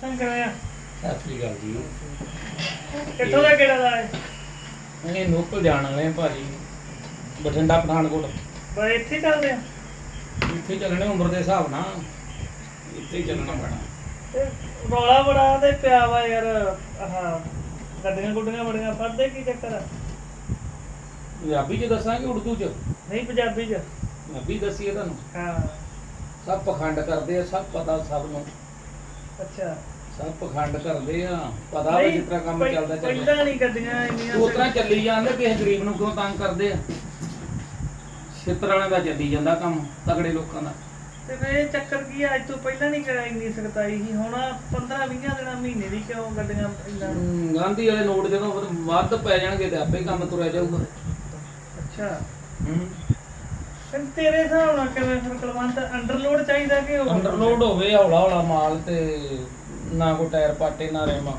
ਕਿਵੇਂ ਆ ਸਤਿ ਸ੍ਰੀ ਅਕਾਲ ਜੀ। ਕਿੱਥੋਂ ਦਾ ਕਿਹੜਾ ਦਾ ਹੈ? ਇਹ ਨੋਕਲ ਜਾਣ ਵਾਲੇ ਆ ਭਾਜੀ ਬਠਿੰਡਾ ਪਠਾਨਕੋਟ। ਬਈ ਇੱਥੇ ਹੀ ਚੱਲਦੇ ਆ? ਇੱਥੇ ਚੱਲਣੇ ਉਮਰ ਦੇ ਹਿਸਾਬ ਨਾਲ ਇੱਥੇ ਹੀ ਚੱਲਣਾ ਪੈਣਾ। ਤੇ ਰੌਲਾ ਬੜਾ ਤੇ ਪਿਆ ਵਾ ਯਾਰ ਆਹ ਗੱਡੀਆਂ ਗੁੱਡੀਆਂ ਬੜੀਆਂ ਫੜਦੇ ਕੀ ਚੱਕਰ ਆ? ਪੰਜਾਬੀ ਚ ਦੱਸਾਂਗੇ ਉਰਦੂ ਚ। ਨਹੀਂ ਪੰਜਾਬੀ ਚ। ਪੰਜਾਬੀ ਦੱਸੀਏ ਤੁਹਾਨੂੰ। ਹਾਂ। ਸਭ ਪਖੰਡ ਕਰਦੇ ਆ ਸਭ ਪਤਾ ਸਭ ਨੂੰ। ਅੱਛਾ। ਸਭ ਪਖੰਡ ਕਰਦੇ ਆ। ਪਤਾ ਵੀ ਜਿਸ ਤਰ੍ਹਾਂ ਕੰਮ ਚੱਲਦਾ ਚੱਲਦਾ। ਪਹਿਲਾਂ ਨਹੀਂ ਗੱਡੀਆਂ ਇੰਨੀਆਂ ਉਸ ਤਰ੍ਹਾਂ ਚੱਲੀ ਜਾਂਦੇ ਕਿਸੇ ਗਰੀਬ ਨੂੰ ਕਿਉਂ ਤੰਗ ਕਰਦੇ ਆ? ਛਿੱਤਰ ਵਾਲਿਆਂ ਦਾ ਚੱਲੀ ਜਾਂਦਾ ਕੰਮ ਤਗੜੇ ਲੋਕਾਂ ਦਾ। ਤੇ ਫਿਰ ਇਹ ਚੱਕਰ ਕੀ ਆ ਅੱਜ ਤੋਂ ਪਹਿਲਾਂ ਨਹੀਂ ਕਰਾਈ ਇੰਨੀ ਸਖਤਾਈ ਸੀ ਹੁਣ 15 20 ਦਿਨਾਂ ਮਹੀਨੇ ਦੀ ਕਿਉਂ ਗੱਡੀਆਂ ਇੰਨਾ? ਹਮ, ਗਾਂਧੀ ਵਾਲੇ ਨੋਟ ਜਦੋਂ ਵੱਧ ਪੈ ਜਾਣਗੇ ਤੇ ਆਪੇ ਕੰਮ ਤੁਰਿਆ ਜਾਊਗਾ। ਅੱਛਾ। ਹੂੰ। ਫਿਰ ਤੇਰੇ ਹਿਸਾਬ ਨਾਲ ਕਿਵੇਂ ਫਿਰ ਕੁਲਵੰਤ ਅੰਡਰਲੋਡ ਚਾਹੀਦਾ ਕਿ overload? ਅੰਡਰਲੋਡ ਹੋਵੇ ਹੌਲਾ ਹੌਲਾ ਮਾਲ ਤੇ ਨਾ ਕੋ ਟਾਇਰ ਪਾਟੇ ਨਾ ਰੇਮਾ।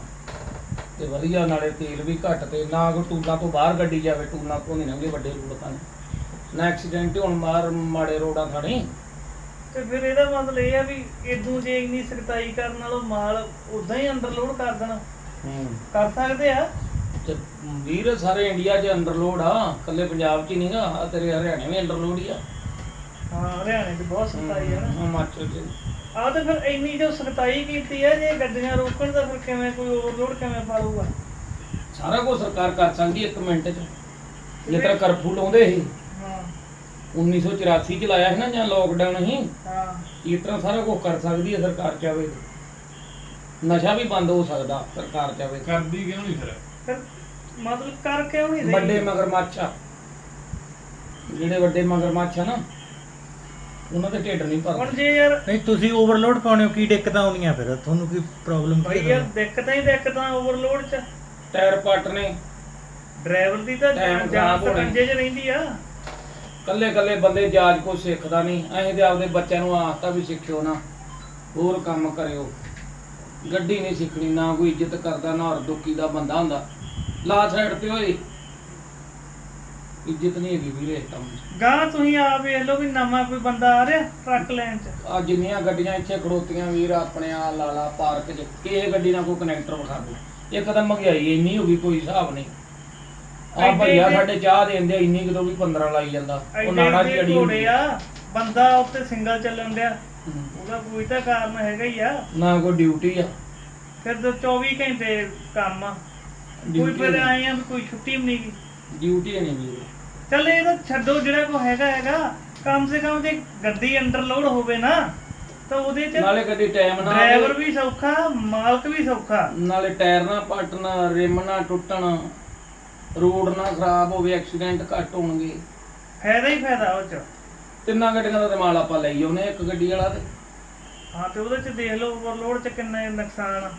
ਤੇ ਵਧੀਆ ਨਾਲੇ ਤੇਲ ਵੀ ਘੱਟ ਤੇ ਨਾ ਕੋ ਟੂਲਾਂ ਤੋਂ ਬਾਹਰ ਗੱਡੀ ਜਾਵੇ ਟੂਲਾਂ ਤੋਂ ਨਹੀਂ ਲੰਘੇ ਵੱਡੇ ਰੋਡ ਤਾਂ। ਨਾ ਐਕਸੀਡੈਂਟ ਹੋਣ ਮਾਰ ਮਾੜੇ ਰੋਡਾਂ ਥਾਣੀ। ਤੇ ਫਿਰ ਇਹਦਾ ਮਤਲਬ ਇਹ ਆ ਵੀ ਇਦੋਂ ਜੇ ਇੰਨੀ ਸਖਤਾਈ ਕਰਨ ਨਾਲੋਂ ਮਾਲ ਉਦਾਂ ਹੀ ਅੰਡਰਲੋਡ ਕਰ ਦੇਣਾ। ਹੂੰ। ਕਰ ਸਕਦੇ ਆ। ਤੇ ਵੀਰ ਸਾਰੇ ਇੰਡੀਆ 'ਚ ਅੰਡਰਲੋਡ ਆ। ਕੱਲੇ ਪੰਜਾਬ 'ਚ ਹੀ ਨਹੀਂਗਾ ਆ ਤੇਰੇ ਹਰਿਆਣੇ ਵੀ ਅੰਡਰਲੋਡ ਹੀ ਆ। ਹਾਂ ਹਰਿਆਣੇ 'ਚ ਬਹੁਤ ਸਖਤਾਈ ਹੈ ਨਾ। ਹਿਮਾਚਲ 'ਚ ਆ ਤੇ ਫਿਰ ਇੰਨੀ ਜੋ ਸਖਤਾਈ ਕੀਤੀ ਹੈ ਜੇ ਗੱਡੀਆਂ ਰੋਕਣ ਤਾਂ ਫਿਰ ਕਿਵੇਂ ਕੋਈ ਓਵਰਲੋਡ ਕਿਵੇਂ ਪਾਲੂਗਾ ਸਾਰਾ ਕੁਝ ਸਰਕਾਰ ਕਰ ਸਕਦੀ ਇੱਕ ਮਿੰਟ 'ਚ। ਤਰ੍ਹਾਂ ਕਰਫਿਊ ਲਾਉਂਦੇ ਸੀ। ਹਾਂ। 1984 ਚ ਲਾਇਆ ਸੀ ਨਾ ਜਾਂ ਲੋਕਡਾਊਨ ਸੀ। ਹਾਂ। ਇਸ ਤਰ੍ਹਾਂ ਸਾਰਾ ਕੁਝ ਕਰ ਸਕਦੀ ਹੈ ਸਰਕਾਰ ਚਾਹੇ ਨਸ਼ਾ ਵੀ ਬੰਦ ਹੋ ਸਕਦਾ ਸਰਕਾਰ ਚਾਹੇ ਕਰਦੀ ਕਿਉਂ ਨਹੀਂ ਫਿਰ? ਫਿਰ ਮਤਲਬ ਕਰ ਕਿਉਂ ਨਹੀਂ ਰਹੀ? ਵੱਡੇ ਮਗਰਮੱਛ। ਆ ਜਿਹੜੇ ਵੱਡੇ ਮਗਰਮੱਛ ਆ ਨਾ ਉਹਨਾਂ ਦੇ ਢਿੱਡ ਨਹੀਂ ਹੁਣ ਭਰਦੇ ਜੇ ਯਾਰ ਨਹੀਂ ਤੁਸੀਂ ਓਵਰਲੋਡ ਪਾਉਣੇ ਹੋ ਕੀ ਦਿੱਕਤਾਂ ਆਉਂਦੀਆਂ ਫਿਰ? ਤੁਹਾਨੂੰ ਕੀ ਪ੍ਰੋਬਲਮ ਭਾਈ ਯਾਰ ਦਿੱਕਤਾਂ ਹੀ ਦਿੱਕਤਾਂ ਓਵਰਲੋਡ 'ਚ। ਟਾਇਰ ਪੱਟ ਨੇ। ਡਰਾਈਵਰ ਦੀ ਤਾਂ Time ਜਾਨ ਖਰਾਬ ਹੋਣੀ। ਸਕੰਜੇ 'ਚ ਰਹਿੰਦੀ ਆ। ਕੱਲੇ ਕੱਲੇ ਬੰਦੇ ਜਾਜ ਕੋ ਸਿੱਖਦਾ ਨਹੀਂ। ਅਸੀਂ ਤੇ ਆਪਦੇ ਬੱਚਿਆਂ ਨੂੰ ਆਖਤਾ ਵੀ ਸਿੱਖਿਓ ਨਾ। ਹੋਰ ਕੰਮ ਕਰਿਓ। ਗੱਡੀ ਨਹੀਂ ਸਿੱਖਣੀ ਨਾ ਕੋਈ ਇੱਜ਼ਤ ਕਰਦਾ ਨਾ ਹੋਰ ਦੁੱਕੀ ਦਾ ਬੰਦਾ ਹੁੰਦਾ। ਲਾ ਸਾਈਡ ਤੇ ਹੋਏ ਇੱਜ਼ਤ ਨਹੀਂ ਹੈਗੀ ਵੀਰੇ ਇਸ ਕੰਮ 'ਚ। ਗਾਂ ਤੁਸੀਂ ਆਪ ਵੇਖ ਲਓ ਵੀ ਨਵਾਂ ਕੋਈ ਬੰਦਾ ਆ ਰਿਹਾ ਟਰੱਕ ਲੈਣ 'ਚ। ਆ ਜਿੰਨੀਆਂ ਗੱਡੀਆਂ ਇੱਥੇ ਖੜੋਤੀਆਂ ਵੀਰ ਆਪਣੇ ਆ ਲਾਲਾ ਪਾਰਕ 'ਚ ਕਿਸੇ ਗੱਡੀ ਨਾਲ ਕੋਈ ਕਨੈਕਟਰ ਵਿਖਾ ਦੋ। ਇੱਕ ਤਾਂ ਮਹਿੰਗਾਈ ਇੰਨੀ ਹੋ ਗਈ ਕੋਈ ਹਿਸਾਬ ਨਹੀਂ। ਆ ਐਡੇ- ਭਈਆ ਐਡੇ- ਸਾਡੇ ਚਾਹ ਦੇਂਦੇ ਇੰਨੀ ਕਿਦੋਂ ਵੀ 15 ਲਾਈ ਜਾਂਦਾ। ਉਹ ਐਡੇ ਨਾੜਾ ਐਡੇ ਜਿਹੜੀ ਘੋੜੇ ਆ ਬੰਦਾ ਉੱਤੇ ਸਿੰਗਲ ਚੱਲਣ ਡਿਆ ਹੂੰ। ਉਹਦਾ ਕੋਈ ਤਾਂ ਕਾਰਨ ਹੈਗਾ ਹੀ ਆ। ਨਾ ਕੋਈ ਡਿਊਟੀ ਆ। ਫਿਰ ਤਾਂ 24 ਘੰਟੇ ਕੰਮ ਆ। ਕੋਈ ਫਿਰ ਆਏ ਆ ਵੀ ਕੋਈ ਛੁੱਟੀ ਵੀ ਨਹੀਂ ਗੀ। ਡਿਊਟੀ ਨਹੀਂ ਵੀਰ। ਚੱਲ ਇਹ ਤਾਂ ਛੱਡੋ ਜਿਹੜਾ ਕੋ ਹੈਗਾ ਹੈਗਾ। ਕਮ ਸੇ ਕਮ ਜੇ ਗੱਡੀ ਅੰਡਰਲੋਡ ਹੋਵੇ ਨਾ ਤਾਂ ਉਹਦੇ ਚ ਨਾਲੇ ਕਦੀ ਟਾਈਮ ਨਾ ਡਰਾਈਵਰ ਵੀ ਸੌਖਾ ਮਾਲਕ ਵੀ ਸੌਖਾ। ਨਾਲੇ ਟਾਇਰ ਨਾ ਪਟਣ ਰਿਮ ਨਾ ਟੁੱਟਣ ਰੋਡ ਨਾ ਖਰਾਬ ਹੋਵੇ ਐਕਸੀਡੈਂਟ ਘੱਟ ਹੋਣਗੇ। ਫਾਇਦਾ ਹੀ ਫਾਇਦਾ ਉਹ ਚ। ਤਿੰਨਾਂ ਗੱਡੀਆਂ ਦਾ ਤੇ ਮਾਲ ਆਪਾਂ ਲਈ ਆਉਨੇ ਇੱਕ ਗੱਡੀ ਵਾਲਾ ਤੇ। ਹਾਂ ਤੇ ਉਹਦੇ ਚ ਦੇਖ ਲਓ ਓਵਰਲੋਡ ਚ ਕਿੰਨਾ ਨੁਕਸਾਨ ਆ।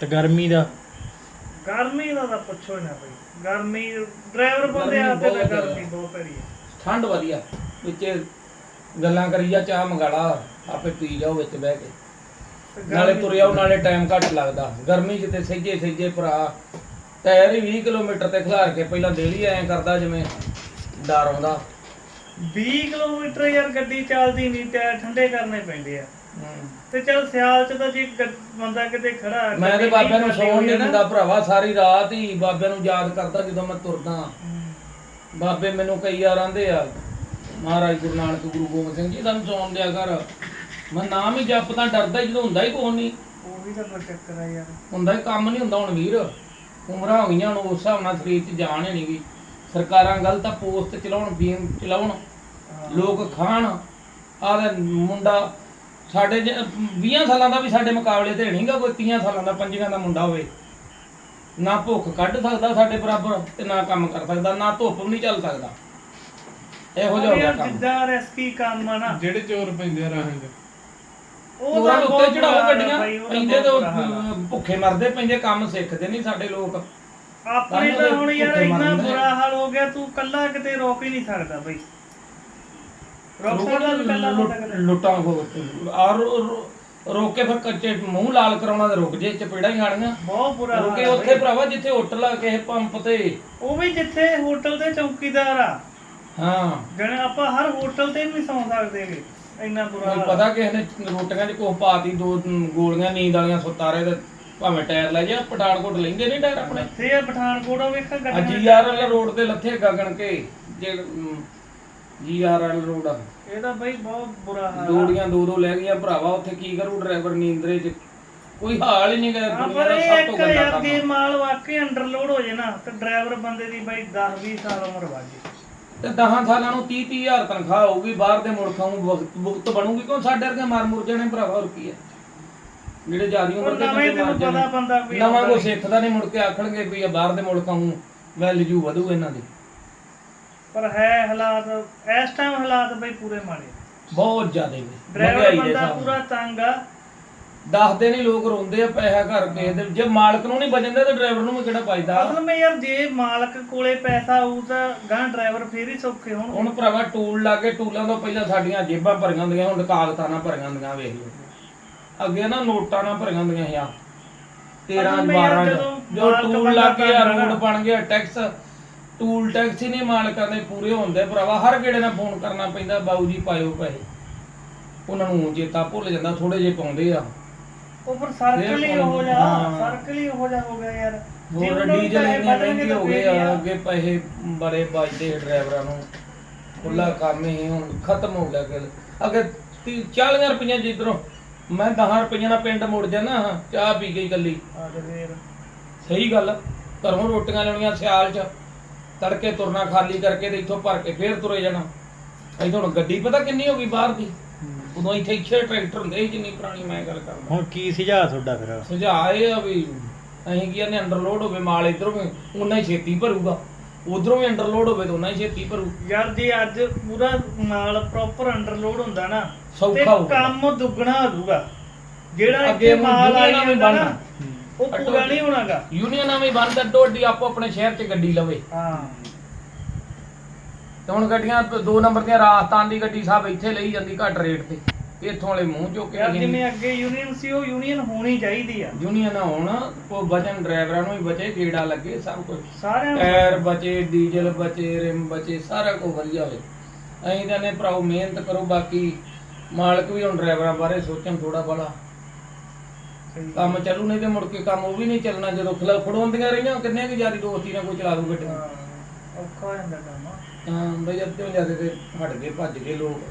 ਤੇ ਗਰਮੀ ਦਾ ਗਰਮੀ ਦਾ ਤਾਂ ਪੁੱਛੋ ਹੀ ਨਾ ਬਈ। ਗਰਮੀ ਡਰਾਈਵਰ ਬੰਦੇ ਆ ਤੇ ਬਹੁਤ ਜ਼ਿਆਦਾ। ਗਰਮੀ ਬਹੁਤ ਭਰੀ ਹੈ। ਠੰਡ ਵਧੀਆ। ਵਿੱਚ ਗੱਲਾਂ ਕਰੀ ਜਾ ਚਾਹ ਮੰਗਾਲਾ ਆਪੇ ਪੀ ਜਾਓ ਵਿੱਚ ਬਹਿ ਕੇ। ਤੇ ਨਾਲੇ ਗਰਮੀ- ਤੁਰਿਆ ਨਾਲੇ ਟਾਈਮ ਘੱਟ ਲੱਗਦਾ। ਗਰਮੀ 'ਚ ਤੇ ਸਹਿਜੇ ਭਰਾ ਟਾਇਰ ਹੀ 20 ਕਿਲੋਮੀਟਰ ਤੇ ਖਿਲਾਰ ਕੇ ਪਹਿਲਾਂ ਡੇਲੀ ਐਂ ਕਰਦਾ ਜਿਵੇਂ ਡਰ ਆਉਂਦਾ। 20 ਕਿਲੋਮੀਟਰ ਯਾਰ ਗੱਡੀ ਚੱਲਦੀ ਨਹੀਂ ਟਾਇਰ ਠੰਡੇ ਕਰਨੇ ਪੈਂਦੇ ਆ। ਤੇ ਚਲ ਸਿਆਲ ਚ ਤਾਂ ਜੇ ਗ- ਬੰਦਾ ਕਿਤੇ ਖੜਾ ਮੈਂ ਤੇ ਗੱਡੀ ਬਾਬਿਆਂ ਨੂੰ ਨਹੀਂ ਸੌਣ ਨਹੀਂ। ਦਿੰਦਾ ਭਰਾਵਾ ਸਾਰੀ ਰਾਤ ਹੀ ਬਾਬਿਆਂ ਨੂੰ ਯਾਦ ਕਰਦਾ ਜਦੋਂ ਮੈਂ ਤੁਰਦਾ ਹੂੰ। ਬਾਬੇ ਮੈਨੂੰ ਕਈ ਵਾਰ ਆਂਦੇ ਆ ਮਹਾਰਾਜ ਗੁਰੂ ਨਾਨਕ ਗੁਰੂ ਗੋਬਿੰਦ ਸਿੰਘ ਜੀ ਤੁਹਾਨੂੰ ਸੌਣ ਦਿਆ ਕਰ। ਮੈਂ ਨਾਮ ਹੀ ਜਪਦਾ ਡਰਦਾ ਜਦੋਂ ਹੁੰਦਾ ਹੀ ਕੋਈ ਨਹੀਂ ਉਹੀ ਤਾਂ ਬੜਾ ਚੱਕਰ ਆ ਯਾਰ। ਹੁੰਦਾ ਹੀ ਕੰਮ ਨਹੀਂ ਹੁੰਦਾ ਹੁਣ ਵੀਰ। ਉਮਰਾਂ ਹੋ ਗਈਆਂ ਹੁਣ ਉਸ ਹਿਸਾਬ ਨਾਲ ਸਰੀਰ 'ਚ ਜਾਨ ਹੈ ਨਹੀਂਗੀ ਸਰਕਾਰਾਂ ਗਲਤ ਆ ਪੋਸਟ ਚਲਾਉਣ ਬੀਮ ਚਲਾਉਣ ਲੋਕ ਖਾਣ ਆਹ ਮੁੰਡਾ ਸਾਡੇ 20 ਸਾਲਾਂ ਦਾ ਵੀ ਸਾਡੇ ਮੁਕਾਬਲੇ ਤੇ ਨਹੀਂਗਾ ਕੋਈ 30 ਸਾਲਾਂ ਦਾ 25 ਦਾ ਮੁੰਡਾ ਹੋਵੇ। ਨਾ ਭੁੱਖ ਕੱਢ ਸਕਦਾ ਸਾਡੇ ਬਰਾਬਰ ਤੇ ਨਾ ਕੰਮ ਕਰ ਸਕਦਾ ਨਾ ਧੁੱਪ ਵੀ ਨਹੀਂ ਚੱਲ ਸਕਦਾ। ਇਹੋ ਜਿਹਾ ਹੋ ਗਿਆ ਕੰਮ। ਜਿੱਦਾਂ ਰਿਸਕੀ ਕੰਮ ਆ ਨਾ। ਜਿਹੜੇ ਚੋਰ ਪੈਂਦੇ ਆ ਰਾਹਾਂ 'ਚ ਉਹ ਤਾਂ ਉੱਤੇ ਚੜਾਓ ਗੱਡੀਆਂ ਪੈਂਦੇ ਤਾਂ ਭੁੱਖੇ ਮਰਦੇ ਪੈਂਦੇ ਕੰਮ ਸਿੱਖਦੇ ਨਹੀਂ ਸਾਡੇ ਲੋਕ। ਆਪਣੇ ਤਾਂ ਹੁਣ ਯਾਰ ਇੰਨਾ। ਬੁਰਾ ਹਾਲ ਹੋ ਗਿਆ ਤੂੰ ਕੱਲਾ ਕਿਤੇ ਰੋਕ ਹੀ ਨਹੀਂ ਸਕਦਾ ਬਈ ਸਕਦਾ ਵੀ ਲੁੱਟਾਂ ਹੋ ਆ ਰੋਕ ਕੇ ਫਿਰ ਕੱਚੇ ਮੂੰਹ ਲਾਲ ਕਰਾਉਣਾ ਤੇ ਰੁਕ ਜੇ ਚਪੇੜਾਂ ਹੀ ਖਾਣੀਆਂ ਬਹੁਤ ਬੁਰਾ ਹਾਲ ਰੁਕੇ ਆ ਉੱਥੇ ਬਈ। ਭਰਾਵਾ ਜਿੱਥੇ ਹੋਟਲ ਆ ਕਿਸੇ ਪੰਪ ਤੇ। ਉਹ ਵੀ ਜਿੱਥੇ ਹੋਟਲ ਦੇ ਚੌਕੀਦਾਰ ਆ। ਹਾਂ। ਜਣੇ ਆਪਾਂ ਹਰ ਹੋਟਲ ਤੇ ਵੀ ਨਹੀਂ ਸੌਂ ਸਕਦੇਗੇ ਇੰਨਾ ਬੁਰਾ ਹਾਲ ਆ। ਪਤਾ ਕਿਸੇ ਨੇ ਰੋਟੀਆਂ 'ਚ ਕੁਛ ਪਾਤੀ ਦੋ ਗੋਲੀਆਂ ਨੀਂਦ ਵਾਲੀਆਂ ਸੁੱਤਾਰੇ ਤੇ ਭਾਵੇਂ ਟਾਇਰ ਲੈ ਜਾ ਪਠਾਨਕੋਟ ਲੈਂਦੇ ਨਹੀਂ ਟਾਇਰ ਆਪਣੇ? ਆ ਪਠਾਨਕੋਟ ਉਹ ਵੇਖਾਂ ਗੱਡੀਆਂ ਜੀਆਰਐਲ ਰੋਡ ਤੇ ਲੱਥੇ ਗਗਨ ਕੇ ਜੇ ਜੀਆਰਐਲ ਰੋਡ ਆ। ਇਹ ਤਾਂ ਬਈ ਬਹੁਤ ਬੁਰਾ ਹਾਲ ਆ। ਦੋੜੀਆਂ ਦੋ ਦੋ ਲੈ ਗਈਆਂ ਭਰਾਵਾ ਉੱਥੇ ਕੀ ਕਰੂ ਡਰਾਈਵਰ ਨੀਂਦਰੇ 'ਚ? ਕੋਈ ਹਾਲ ਹੀ ਨਹੀਂ ਗਿਆ ਹਾਂ, ਦੁਨੀਆ ਪਰ ਦਾ ਇਹ ਸਭ ਇੱਕ ਤੋਂ ਗੰਦਾ ਯਾਰ ਕੰਮ ਜੇ ਮਾਲ ਵਾਕਈ ਅੰਡਰਲੋਡ ਹੋ ਜੇ ਨਾ ਤੇ ਡਰਾਈਵਰ ਬੰਦੇ ਦੀ ਬਈ 10 20 ਸਾਲ ਉਮਰ ਵਾਜੇ ਤੇ 10 ਸਾਲਾਂ ਨੂੰ 30 30 ਹਜ਼ਾਰ ਤਨਖਾਹ ਹੋਊਗੀ ਬਾਹਰ ਦੇ ਮੁਲਕਾਂ ਨੂੰ ਵਕਤ ਮੁਕਤ ਬਣੂਗੀ ਕਿਉਂ ਸਾਡੇ ਵਰਗੇ ਮਰ ਮੁਰ ਜਾਣੇ ਭਰਾਵਾ ਹੋਰ ਕੀ ਹੈ ਜਿਹੜੇ ਜਿਆਦੀ ਉਮਰ ਦੇ ਨਵੇਂ ਬੰਦੇ ਮਰ ਤੈਨੂੰ ਪਤਾ ਬੰਦਾ ਕੋਈ ਨਵਾਂ ਕੋ ਸਿੱਖਦਾ ਨਹੀਂ ਮੁੜ ਕੇ ਆਖਣਗੇ ਵੀ ਇਹ ਬਾਹਰ ਦੇ ਮੁਲਕਾਂ ਨੂੰ ਵੈਲਿਊ ਵਧੂ ਇਹਨਾਂ ਦੀ। ਪਰ ਹੈ ਹਾਲਾਤ ਇਸ ਟਾਈਮ ਹਾਲਾਤ ਬਈ ਪੂਰੇ ਮਾੜੇ ਬਹੁਤ ਜ਼ਿਆਦਾ ਨੇ ਡਰਾਈਵਰ ਮਹਿੰਗਾਈ ਦੇ ਬੰਦਾ ਪੂਰਾ। ਤੰਗ ਆ। ਦੱਸਦੇ ਨਹੀਂ ਲੋਕ ਰੋਂਦੇ ਆ ਪੈਸਾ ਘਰ ਕਿਸੇ ਦੇ ਜੇ ਮਾਲਕ ਨੂੰ ਨਹੀਂ ਬਚਦੇ ਤੇ ਡਰਾਈਵਰ ਨੂੰ ਵੀ ਕਿਹੜਾ ਪਾਈਦਾ ਅਸਲ ਵਿੱਚ ਯਾਰ ਜੇ ਮਾਲਕ ਕੋਲੇ ਪੈਸਾ ਆਊ ਤਾਂ ਗਾਂ ਡਰਾਈਵਰ ਫੇਰ ਹੀ ਸੌਖੇ ਹੋਣ ਹੁਣ ਭਰਾਵਾ ਟੂਲ ਲਾ ਕੇ ਟੂਲਾਂ ਤੋਂ ਪਹਿਲਾਂ ਸਾਡੀਆਂ ਜੇਬਾਂ ਭਰੀਆਂ ਹੁੰਦੀਆਂ ਹੁਣ ਕਾਗਜ਼ਾਂ ਨਾਲ ਭਰੀਆਂ ਹੁੰਦੀਆਂ ਵੇਖ ਲਓ। ਅੱਗੇ ਨਾ ਨੋਟਾਂ ਨਾਲ ਭਰੀਆਂ ਹੁੰਦੀਆਂ ਸੀ ਆ। 13 ਅਸਲ ਵਿੱਚ ਯਾਰ 12 ਜਦੋਂ ਜੋ ਮਾਲਕ ਟੂਲ ਗਿਆ ਭਰਦਾ ਰੋਡ ਬਣ ਗਿਆ ਟੈਕਸ ਟੂਲ ਟੈਕਸ ਹੀ ਨਹੀਂ ਮਾਲਕਾਂ ਦੇ ਪੂਰੇ ਹੁੰਦੇ ਭਰਾਵਾ ਹਰ ਗੇੜੇ ਨਾਲ ਫੋਨ ਕਰਨਾ ਪੈਂਦਾ ਬਾਊ ਜੀ ਪਾਇਓ ਪੈਸੇ। ਉਹਨਾਂ ਨੂੰ ਚੇਤਾ ਭੁੱਲ ਜਾਂਦਾ ਥੋੜੇ ਜੇ ਪਾਉਂਦੇ ਆ। ਉਹ ਪਰ ਸਰਕਲ ਹੀ ਹੋ ਜਾ ਹਾਂ। ਸਰਕਲ ਹੀ ਹੋ ਜਾ ਹੋ ਗਿਆ ਯਾਰ। ਜੇ ਹੋਰ ਉਹਨਾਂ ਨੂੰ ਡੀਜ਼ਲ ਪੈਸੇ ਇੰਨੇ ਵਧਣਗੇ ਮਹਿੰਗੇ ਤਾਂ ਹੋ ਫੇਰ ਗਏ ਹੀ ਆ ਆ। ਅੱਗੇ ਪੈਸੇ ਬੜੇ ਬਚਦੇ ਡਰਾਈਵਰਾਂ ਨੂੰ। ਖੁੱਲਾ ਕੰਮ ਹੀ ਹੁਣ ਖਤਮ ਹੋ ਗਿਆ ਅੱਗੇ 40 ਰੁਪਈਆ ਜਿੱਧਰੋਂ ਮੈਂ 10 ਰੁਪਈਆ ਨਾਲ ਪਿੰਡ ਮੁੜ ਜਾਣਾ ਚਾਹ ਪੀ ਕੇ ਹੀ ਇਕੱਲੀ। ਆ ਤੇ ਫੇਰ। ਸਹੀ ਗੱਲ ਘਰੋਂ ਰੋਟੀਆਂ ਲੈਣੀਆਂ ਸਿਆਲ 'ਚ। ਤੜਕੇ ਤੁਰਨਾ ਖਾਲੀ ਕਰਕੇ ਤੇ ਇੱਥੋਂ ਭਰ ਕੇ ਫੇਰ ਤੁਰੇ ਜਾਣਾ। ਇੱਥੋਂ ਹੁਣ ਗੱਡੀ ਪਤਾ ਕਿੰਨੀ ਹੋ ਗਈ ਬਾਹਰ ਦੀ? ਉਦੋਂ ਇੱਥੇ ਇੱਥੇ ਟਰੈਕਟਰ ਹੁੰਦੇ ਸੀ ਜਿੰਨੀ ਪੁਰਾਣੀ ਮੈਂ ਗੱਲ ਕਰਦਾ। ਹੁਣ ਕੀ ਸੁਝਾਅ ਤੁਹਾਡਾ ਫਿਰ? ਸੁਝਾਅ ਇਹ ਆ ਵੀ ਅਸੀਂ ਕੀ ਨੇ ਅੰਡਰਲੋਡ ਹੋਵੇ ਮਾਲ ਇਧਰੋਂ ਵੀ ਉਨਾ ਹੀ ਛੇਤੀ ਭਰੂਗਾ। ਉਧਰੋਂ ਵੀ ਅੰਡਰਲੋਡ ਹੋਵੇ ਤਾਂ ਉਨਾ ਹੀ ਛੇਤੀ ਭਰੂ। ਯਾਰ ਜੇ ਅੱਜ ਪੂਰਾ ਮਾਲ ਪ੍ਰੋਪਰ ਅੰਡਰਲੋਡ ਹੁੰਦਾ ਨਾ ਸੌਖਾ ਤੇ ਹੋਊਗਾ। ਕੰਮ ਦੁੱਗਣਾ ਹੋ ਜਾਊਗਾ। ਜਿਹੜਾ ਅੱਗੇ ਮਾਲ ਆਈ ਜਾਂਦਾ ਨਾ। ਉਹ ਪੂਰਾ ਨਹੀਂ ਹੋਣਾਗਾ। ਯੂਨੀਅਨਾਂ ਵੀ ਬੰਦ ਡੋਡੀ ਆਪੋ ਆਪਣੇ ਸ਼ਹਿਰ 'ਚ ਗੱਡੀ ਲਵੇ। ਹਾਂ। ਤੇ ਹੁਣ ਗੱਡੀਆਂ ਦ- ਨੰਬਰ ਦੀਆਂ ਰਾਜਸਥਾਨ ਦੀ ਗੱਡੀ ਸਾਹਿਬ ਇੱਥੇ ਲਈ ਜਾਂਦੀ ਘੱਟ ਰੇਟ ਤੇ। ਇੱਥੋਂ ਵਾਲੇ ਮੂੰਹ ਚੁੱਕ ਕੇ ਯਾਰ ਜਿਵੇਂ ਅੱਗੇ ਯੂਨੀਅਨ ਸੀ ਉਹ ਯੂਨੀਅਨ ਹੋਣੀ ਚਾਹੀਦੀ ਆ। ਯੂਨੀਅਨ ਹੋਣ ਉਹ ਵਜਨ ਡਰਾਈਵਰਾਂ ਨੂੰ ਵੀ ਬਚੇ ਕੀੜਾ ਲੱਗੇ ਸਭ ਕੁਝ ਸਾਰਿਆਂ ਨੂੰ ਟਾਇਰ ਬਚੇ। ਡੀਜ਼ਲ ਬਚੇ ਰਿਮ ਬਚੇ ਸਾਰਾ ਕੁਝ ਵਧੀਆ ਹੋਵੇ। ਅਸੀਂ ਤਾਂ ਨੇ ਭਰਾਓ ਮਿਹਨਤ ਕਰੋ ਬਾਕੀ ਮਾਲਕ ਵੀ ਹੁਣ ਡਰਾਈਵਰਾਂ ਬਾਰੇ ਸੋਚਣ ਥੋੜਾ ਬੜਾ। ਕੰਮ ਚੱਲੂ ਨਹੀਂ ਤੇ ਮੁੜ ਕੇ ਕੰਮ ਉਹ ਵੀ ਨਹੀਂ ਚੱਲਣਾ ਜਦੋਂ ਖਲਾ ਫੜਾਉਂਦੀਆਂ ਰਹੀਆਂ ਕਿੰਨੇ ਕੁ ਯਾਰੀ ਦੋਸਤੀ ਨਾਲ ਕੋਈ ਚਲਾ ਦੂ ਗੱਡੀ ਔਖਾ ਹੋ ਜਾਂਦਾ ਕੰਮ। ਹਾਂ ਬਈ ਅੱਧੇ ਜ਼ਿਆਦਾ ਤੇ ਹਟ ਗਏ ਭੱਜ ਗਏ ਲੋਕ।